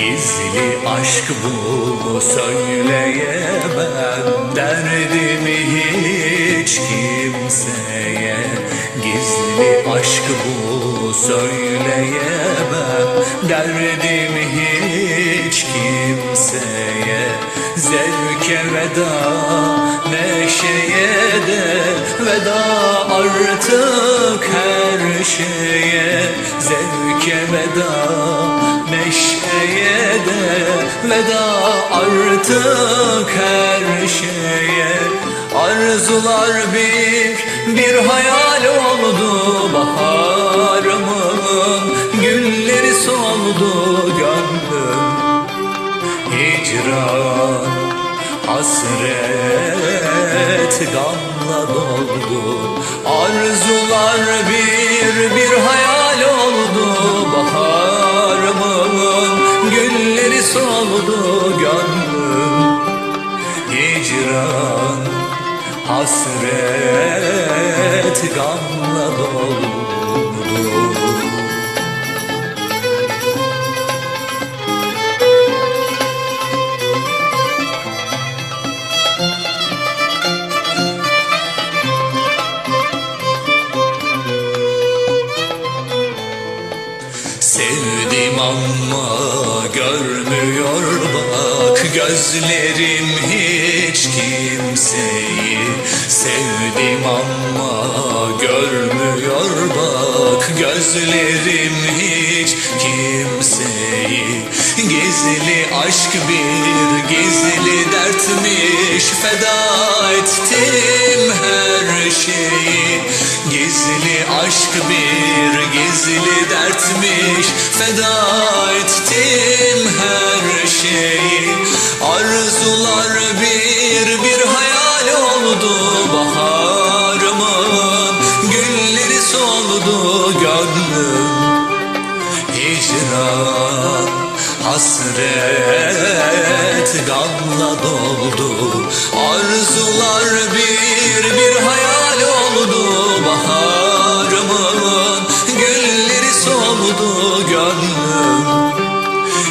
Gizli aşk bu söyleyemem Derdimi hiç kimseye. Gizli aşk bu söyleyemem Derdimi hiç kimseye. Zevke veda neşeye de Veda artık her şeye. Zevke veda neşeye de Veda artık her şeye. Arzular bir bir hayal oldu Baharımın gülleri soldu gönlüm. Hicran hasret gamla doldu. Arzular bir bir hayal Hicran hasret gamla doldu. Sevdim ama görmüyor bak gözlerim hiç kimseyi Sevdim ama görmüyor bak. Gözlerim hiç kimseyi Gizli aşk bir gizli dertmiş. Feda ettim her şeyi. Gizli aşk bir gizli dertmiş. Feda ettim gönlüm Hicran hasret gamla doldu. Arzular bir bir hayal oldu. Baharımın gülleri soldu gönlüm.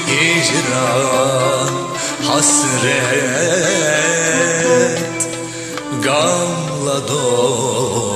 Hicran hasret gamla doldu